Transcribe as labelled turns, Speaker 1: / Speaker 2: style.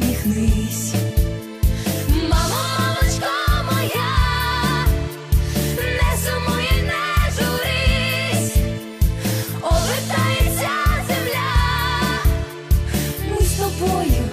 Speaker 1: усміхнись. Мамо, мамочко моя, не сумуй, не журись, обертається земля, ми з тобою.